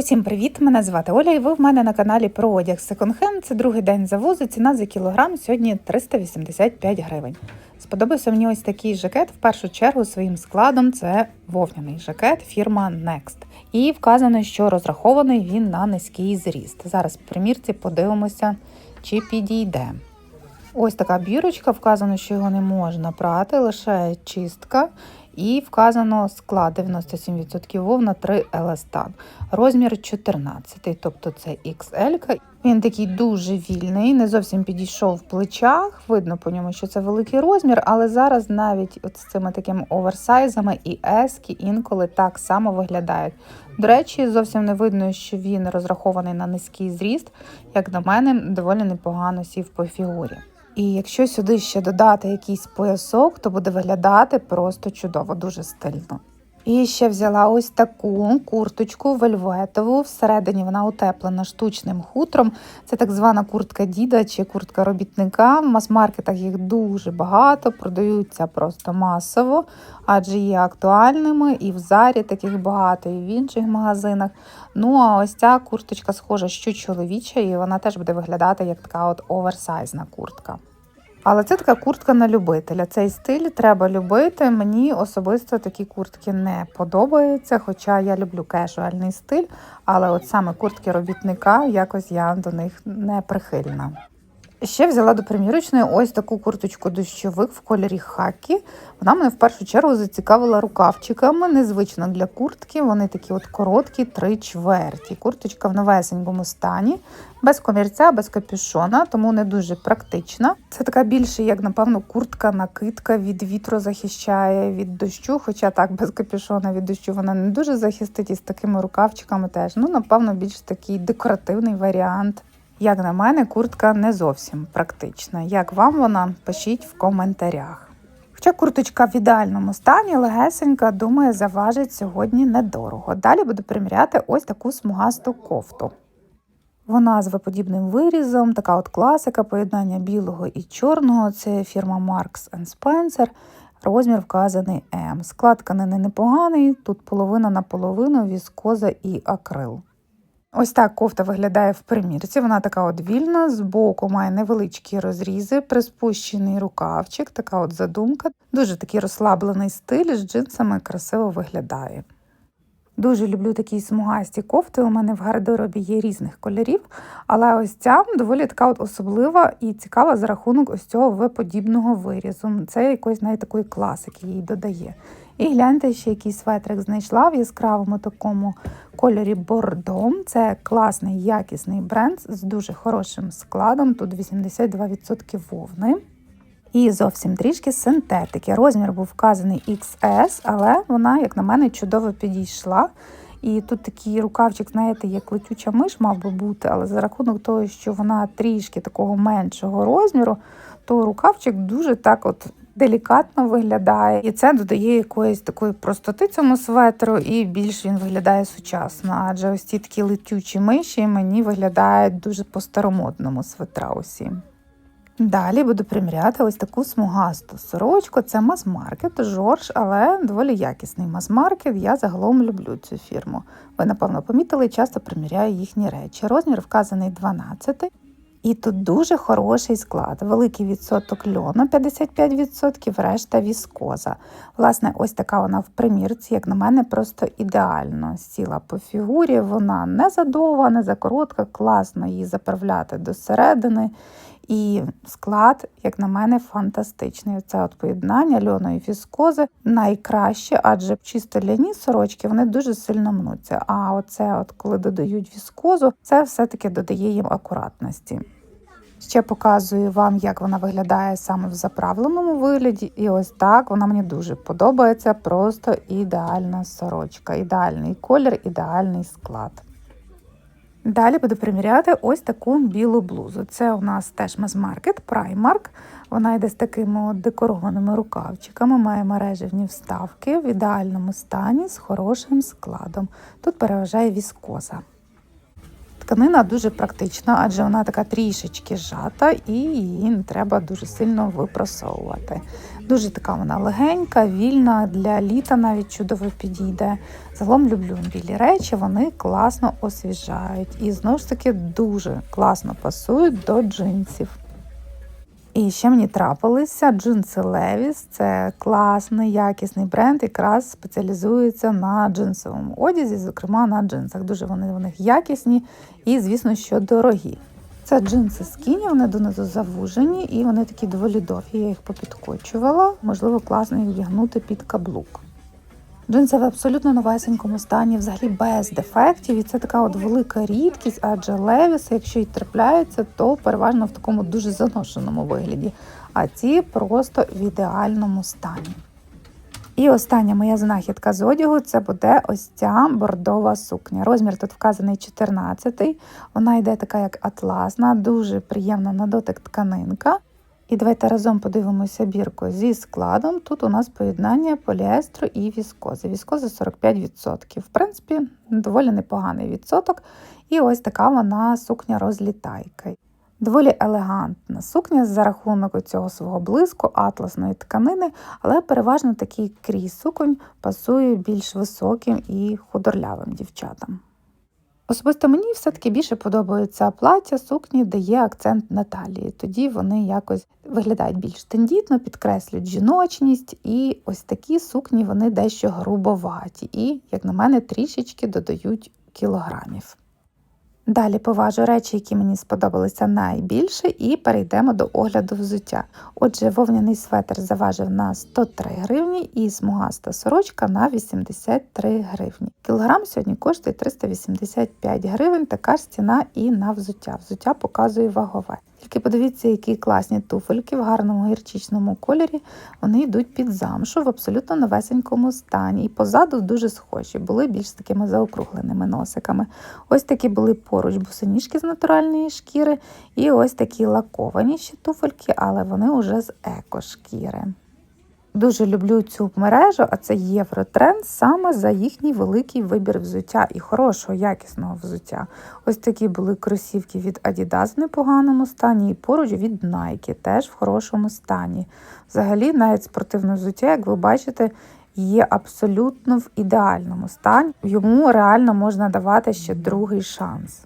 Усім привіт! Мене звати Оля, і ви в мене на каналі про одяг Hand. Це другий день завозу. Ціна за кілограм сьогодні 385 гривень. Сподобався мені ось такий жакет. В першу чергу своїм складом це вовняний жакет фірма Next. І вказано, що розрахований він на низький зріст. Зараз в примірці подивимося, чи підійде. Ось така бірочка, вказано, що його не можна прати, лише чистка. І вказано склад 97% вовна 3 еластан. Розмір 14, тобто це XL. Він такий дуже вільний, не зовсім підійшов в плечах. Видно по ньому, що це великий розмір, але зараз навіть от з цими такими оверсайзами і ески інколи так само виглядають. До речі, зовсім не видно, що він розрахований на низький зріст. Як на мене, доволі непогано сів по фігурі. І якщо сюди ще додати якийсь поясок, то буде виглядати просто чудово, дуже стильно. І ще взяла ось таку курточку вельветову. Всередині вона утеплена штучним хутром. Це так звана куртка діда чи куртка робітника. В мас-маркетах їх дуже багато, продаються просто масово, адже є актуальними і в зарі таких багато, і в інших магазинах. Ну а ось ця курточка схожа, що чоловіча, і вона теж буде виглядати як така от оверсайзна куртка. Але це така куртка на любителя. Цей стиль треба любити. Мені особисто такі куртки не подобаються, хоча я люблю кежуальний стиль, але от саме куртки робітника якось я до них не прихильна. Ще взяла до примірочної ось таку курточку дощовик в кольорі хакі. Вона мене в першу чергу зацікавила рукавчиками. Незвично для куртки. Вони такі от короткі, три чверті. Курточка в новесенькому стані, без комірця, без капюшона, тому не дуже практична. Це така більше, як напевно, куртка, накидка від вітру захищає від дощу. Хоча так, без капюшона від дощу вона не дуже захистить і з такими рукавчиками теж. Ну, напевно, більш такий декоративний варіант. Як на мене, куртка не зовсім практична. Як вам вона? Пишіть в коментарях. Хоча курточка в ідеальному стані, легесенька, думаю, заважить сьогодні недорого. Далі буду приміряти ось таку смугасту кофту. Вона з виподібним вирізом, така от класика, поєднання білого і чорного. Це фірма Marks Spencer. Розмір вказаний М. Склад тканини непоганий, тут половина на половину, віскоза і акрил. Ось так кофта виглядає в примірці. Вона така от вільна, збоку має невеличкі розрізи, приспущений рукавчик, така от задумка. Дуже такий розслаблений стиль з джинсами красиво виглядає. Дуже люблю такі смугасті кофти. У мене в гардеробі є різних кольорів, але ось ця доволі така от особлива і цікава за рахунок ось цього В-подібного вирізу. Це якоїсь навіть такої класики їй додає. І гляньте, ще якийсь светрик знайшла в яскравому такому кольорі бордо. Це класний якісний бренд з дуже хорошим складом. Тут 82% вовни. І зовсім трішки синтетики. Розмір був вказаний XS, але вона, як на мене, чудово підійшла. І тут такий рукавчик, знаєте, як летюча миш мав би бути, але за рахунок того, що вона трішки такого меншого розміру, то рукавчик дуже так от делікатно виглядає. І це додає якоїсь такої простоти цьому светру, і більш він виглядає сучасно. Адже ось ці такі летючі миші мені виглядають дуже по-старомодному светра усі. Далі буду приміряти ось таку смугасту сорочку. Це мас-маркет, Жорж, але доволі якісний мас-маркет. Я загалом люблю цю фірму. Ви, напевно, помітили, часто приміряю їхні речі. Розмір вказаний 12. І тут дуже хороший склад, великий відсоток льону, 55%, решта віскоза. Власне, ось така вона в примірці, як на мене, просто ідеально сіла по фігурі. Вона не задова, не закоротка, класно її заправляти до середини. І склад, як на мене, фантастичний. Це от поєднання льону і віскози найкраще, адже чисто ляні сорочки вони дуже сильно мнуться. А оце, от коли додають віскозу, це все-таки додає їм акуратності. Ще показую вам, як вона виглядає саме в заправленому вигляді. І ось так вона мені дуже подобається. Просто ідеальна сорочка, ідеальний колір, ідеальний склад. Далі буду приміряти ось таку білу блузу. Це у нас теж мазмаркет Primark. Вона йде з такими декорованими рукавчиками, має мережевні вставки в ідеальному стані з хорошим складом. Тут переважає віскоза. Тканина дуже практична, адже вона така трішечки зжата і її не треба дуже сильно випросовувати. Дуже така вона легенька, вільна, для літа навіть чудово підійде. Загалом люблю білі речі, вони класно освіжають і знову ж таки дуже класно пасують до джинсів. І ще мені трапилися джинси Levi's. Це класний, якісний бренд, якраз спеціалізується на джинсовому одязі, зокрема на джинсах. Дуже вони в них якісні і, звісно, що дорогі. Це джинси скіні, вони донизу завужені і вони такі доволі довгі. Я їх попідкочувала. Можливо, класно їх вдягнути під каблук. Джинси в абсолютно новесенькому стані, взагалі без дефектів. І це така от велика рідкість, адже левіси, якщо й трапляються, то переважно в такому дуже заношеному вигляді. А ці просто в ідеальному стані. І остання моя знахідка з одягу це буде ось ця бордова сукня. Розмір тут вказаний 14 Вона йде така, як атласна, дуже приємна на дотик тканинка. І давайте разом подивимося бірку зі складом. Тут у нас поєднання поліестру і віскози. Віскози 45%. В принципі, доволі непоганий відсоток. І ось така вона сукня розлітайка. Доволі елегантна сукня за рахунок цього свого блиску, атласної тканини, але переважно такий крій суконь пасує більш високим і худорлявим дівчатам. Особисто мені все-таки більше подобаються плаття, сукні, де є акцент на талії. Тоді вони якось виглядають більш тендітно, підкреслюють жіночність, і ось такі сукні вони дещо грубоваті і, як на мене, трішечки додають кілограмів. Далі поважу речі, які мені сподобалися найбільше, і перейдемо до огляду взуття. Отже, вовняний светр заважив на 103 гривні і смугаста сорочка на 83 гривні. Кілограм сьогодні коштує 385 гривень, така ж ціна і на взуття. Взуття показує вагове. Тільки подивіться, які класні туфельки в гарному гірчичному кольорі. Вони йдуть під замшу в абсолютно новесенькому стані. І позаду дуже схожі, були більш такими заокругленими носиками. Ось такі були поруч бусиніжки з натуральної шкіри, і ось такі лаковані ще туфельки, але вони вже з екошкіри. Дуже люблю цю мережу, а це Євротренд саме за їхній великий вибір взуття і хорошого, якісного взуття. Ось такі були кросівки від Adidas в непоганому стані, і поруч від Nike теж в хорошому стані. Взагалі, навіть спортивне взуття, як ви бачите, є абсолютно в ідеальному стані. Йому реально можна давати ще другий шанс.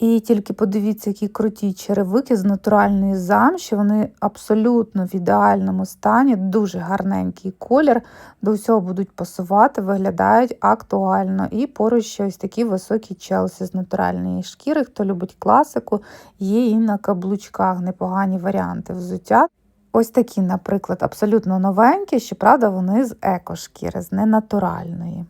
І тільки подивіться, які круті черевики з натуральної замші. Вони абсолютно в ідеальному стані, дуже гарненький колір, до всього будуть пасувати, виглядають актуально. І поруч ще ось такі високі челси з натуральної шкіри. Хто любить класику, є і на каблучках непогані варіанти взуття. Ось такі, наприклад, абсолютно новенькі, щоправда, вони з екошкіри, з ненатуральної.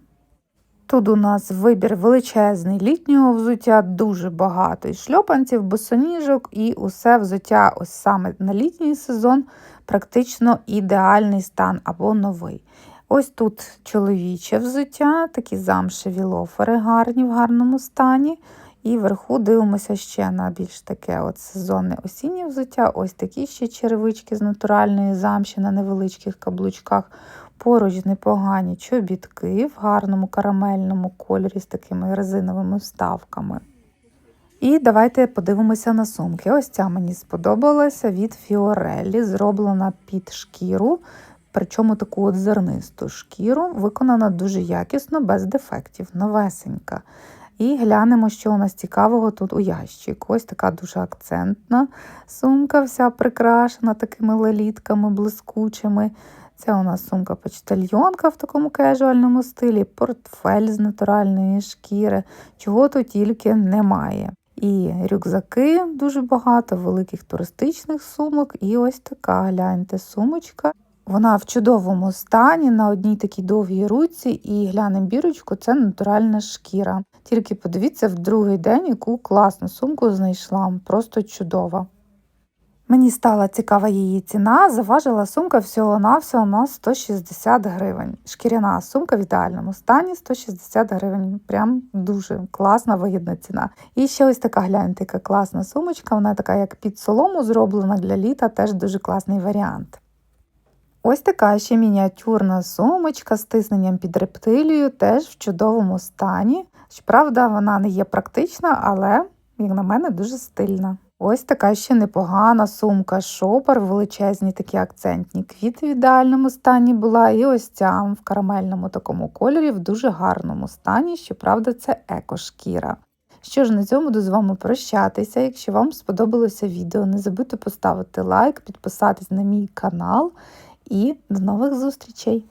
Тут у нас вибір величезний літнього взуття, дуже багато і шльопанців, босоніжок, і усе взуття, ось саме на літній сезон, практично ідеальний стан або новий. Ось тут чоловіче взуття, такі замшеві лофери гарні в гарному стані. І вверху дивимося ще на більш таке от сезонне осіннє взуття. Ось такі ще черевички з натуральної замші на невеличких каблучках. Поруч непогані чобітки в гарному карамельному кольорі з такими резиновими вставками. І давайте подивимося на сумки. Ось ця мені сподобалася від Фіореллі, зроблена під шкіру, причому таку от зернисту шкіру, виконана дуже якісно, без дефектів, новесенька. І глянемо, що у нас цікавого тут у ящику. Ось така дуже акцентна сумка, вся прикрашена такими лелітками блискучими. Це у нас сумка почтальйонка в такому кежуальному стилі, портфель з натуральної шкіри, чого тут тільки немає. І рюкзаки дуже багато, великих туристичних сумок. І ось така, гляньте, сумочка. Вона в чудовому стані на одній такій довгій руці, і глянемо бірочку це натуральна шкіра. Тільки подивіться в другий день, яку класну сумку знайшла. Просто чудова. Мені стала цікава її ціна, заважила сумка всього-навсього на 160 гривень. Шкіряна сумка в ідеальному стані 160 гривень. Прям дуже класна, вигідна ціна. І ще ось така гляньте, яка класна сумочка, вона така, як під солому зроблена для літа, теж дуже класний варіант. Ось така ще мініатюрна сумочка з тисненням під рептилію, теж в чудовому стані. Щоправда, вона не є практична, але, як на мене, дуже стильна. Ось така ще непогана сумка шопер, величезні такі акцентні квіти в ідеальному стані була. І ось ця в карамельному такому кольорі в дуже гарному стані. Щоправда, це екошкіра. Що ж, на цьому буду з вами прощатися. Якщо вам сподобалося відео, не забудьте поставити лайк, підписатись на мій канал і до нових зустрічей!